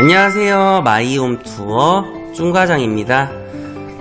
안녕하세요. 마이홈 투어 쭝과장입니다.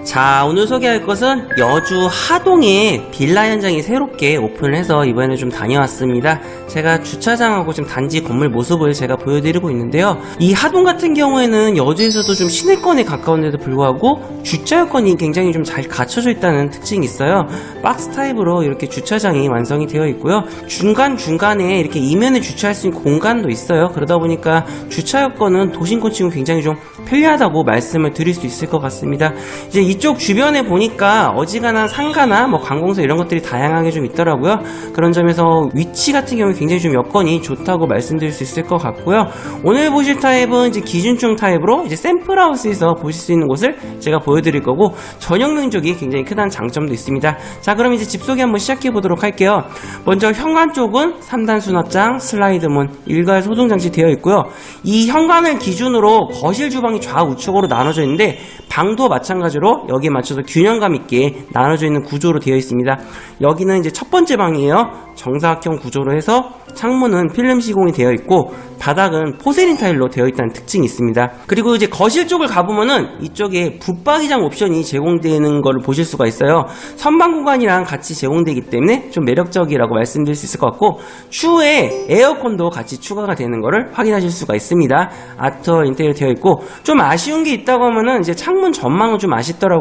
자, 오늘 소개할 것은 여주 하동에 빌라 현장이 새롭게 오픈을 해서 이번에 좀 다녀왔습니다. 제가 주차장하고 지금 단지 건물 모습을 제가 보여드리고 있는데요. 이 하동 같은 경우에는 여주에서도 좀 시내권에 가까운데도 불구하고 주차 여건이 굉장히 좀 잘 갖춰져 있다는 특징이 있어요. 박스 타입으로 이렇게 주차장이 완성이 되어 있고요. 중간중간에 이렇게 이면에 주차할 수 있는 공간도 있어요. 그러다 보니까 주차 여건은 도심권 치고 굉장히 좀 편리하다고 말씀을 드릴 수 있을 것 같습니다. 이제 이쪽 주변에 보니까 어지간한 상가나 뭐 관공서 이런 것들이 다양하게 좀 있더라고요. 그런 점에서 위치 같은 경우에 굉장히 좀 여건이 좋다고 말씀드릴 수 있을 것 같고요. 오늘 보실 타입은 이제 기준중 타입으로 이제 샘플하우스에서 보실 수 있는 곳을 제가 보여드릴 거고 전용 면적이 굉장히 크다는 장점도 있습니다. 자, 그럼 이제 집 소개 한번 시작해 보도록 할게요. 먼저 현관 쪽은 3단 수납장, 슬라이드문, 일괄 소등 장치 되어 있고요. 이 현관을 기준으로 거실 주방이 좌우측으로 나눠져 있는데 방도 마찬가지로 여기에 맞춰서 균형감 있게 나눠져 있는 구조로 되어 있습니다. 여기는 이제 첫 번째 방이에요. 정사각형 구조로 해서 창문은 필름 시공이 되어 있고 바닥은 포세린 타일로 되어 있다는 특징이 있습니다. 그리고 이제 거실 쪽을 가보면은 이쪽에 붙박이장 옵션이 제공되는 것을 보실 수가 있어요. 선반 공간이랑 같이 제공되기 때문에 좀 매력적이라고 말씀드릴 수 있을 것 같고 추후에 에어컨도 같이 추가가 되는 것을 확인하실 수가 있습니다. 아트월 인테리어 되어 있고 좀 아쉬운 게 있다고 하면은 이제 창문 전망은 좀 아쉽더라고요.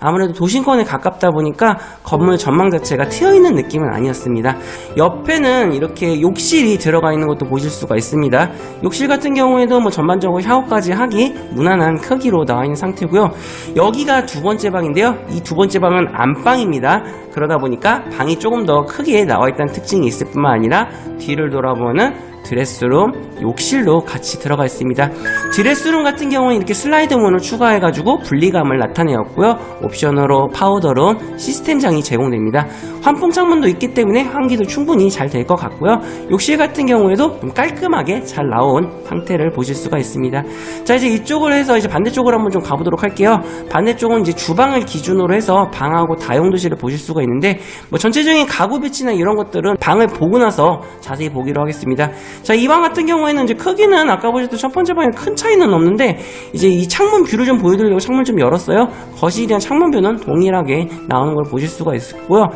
아무래도 도심권에 가깝다 보니까 건물 전망 자체가 트여 있는 느낌은 아니었습니다. 옆에는 이렇게 욕실이 들어가 있는 것도 보실 수가 있습니다. 욕실 같은 경우에도 뭐 전반적으로 샤워까지 하기 무난한 크기로 나와 있는 상태고요. 여기가 두 번째 방인데요. 이 두 번째 방은 안방입니다. 그러다 보니까 방이 조금 더 크게 나와 있다는 특징이 있을 뿐만 아니라 뒤를 돌아보면은 드레스룸, 욕실로 같이 들어가 있습니다. 드레스룸 같은 경우는 이렇게 슬라이드 문을 추가해가지고 분리감을 나타내었고요. 옵션으로 파우더룸, 시스템장이 제공됩니다. 환풍 창문도 있기 때문에 환기도 충분히 잘 될 것 같고요. 욕실 같은 경우에도 좀 깔끔하게 잘 나온 상태를 보실 수가 있습니다. 자 이제 이쪽을 해서 이제 반대쪽으로 한번 좀 가보도록 할게요. 반대쪽은 이제 주방을 기준으로 해서 방하고 다용도실을 보실 수가 있는데 뭐 전체적인 가구 배치나 이런 것들은 방을 보고 나서 자세히 보기로 하겠습니다. 자, 이방 같은 경우에는 이제 크기는 아까 보셨던 첫 번째 방에 큰 차이는 없는데 이제 이 창문 뷰를 좀 보여드리려고 창문 좀 열었어요. 거실이랑 창문 뷰는 동일하게 나오는 걸 보실 수가 있고요.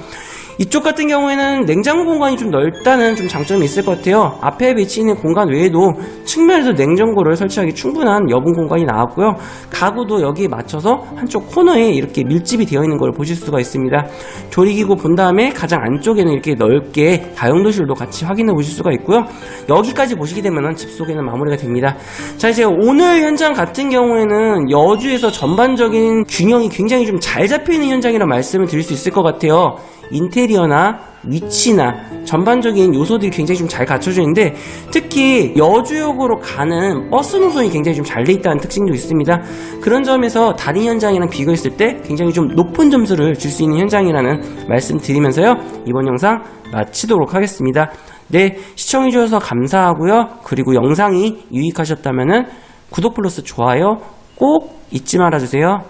이쪽 같은 경우에는 냉장고 공간이 좀 넓다는 좀 장점이 있을 것 같아요. 앞에 배치있는 공간 외에도 측면에도 냉장고를 설치하기 충분한 여분 공간이 나왔고요. 가구도 여기에 맞춰서 한쪽 코너에 이렇게 밀집이 되어 있는 걸 보실 수가 있습니다. 조리기구 본 다음에 가장 안쪽에는 이렇게 넓게 다용도실도 같이 확인해 보실 수가 있고요. 여기까지 보시게 되면 집 소개는 마무리가 됩니다. 자 이제 오늘 현장 같은 경우에는 여주에서 전반적인 균형이 굉장히 좀 잘 잡혀 있는 현장이라 말씀을 드릴 수 있을 것 같아요. 인테리어나 위치나 전반적인 요소들이 굉장히 좀 잘 갖춰져 있는데 특히 여주역으로 가는 버스 노선이 굉장히 좀 잘 돼 있다는 특징도 있습니다. 그런 점에서 다른 현장이랑 비교했을 때 굉장히 좀 높은 점수를 줄 수 있는 현장이라는 말씀 드리면서요. 이번 영상 마치도록 하겠습니다. 네, 시청해주셔서 감사하고요. 그리고 영상이 유익하셨다면 구독 플러스 좋아요 꼭 잊지 말아주세요.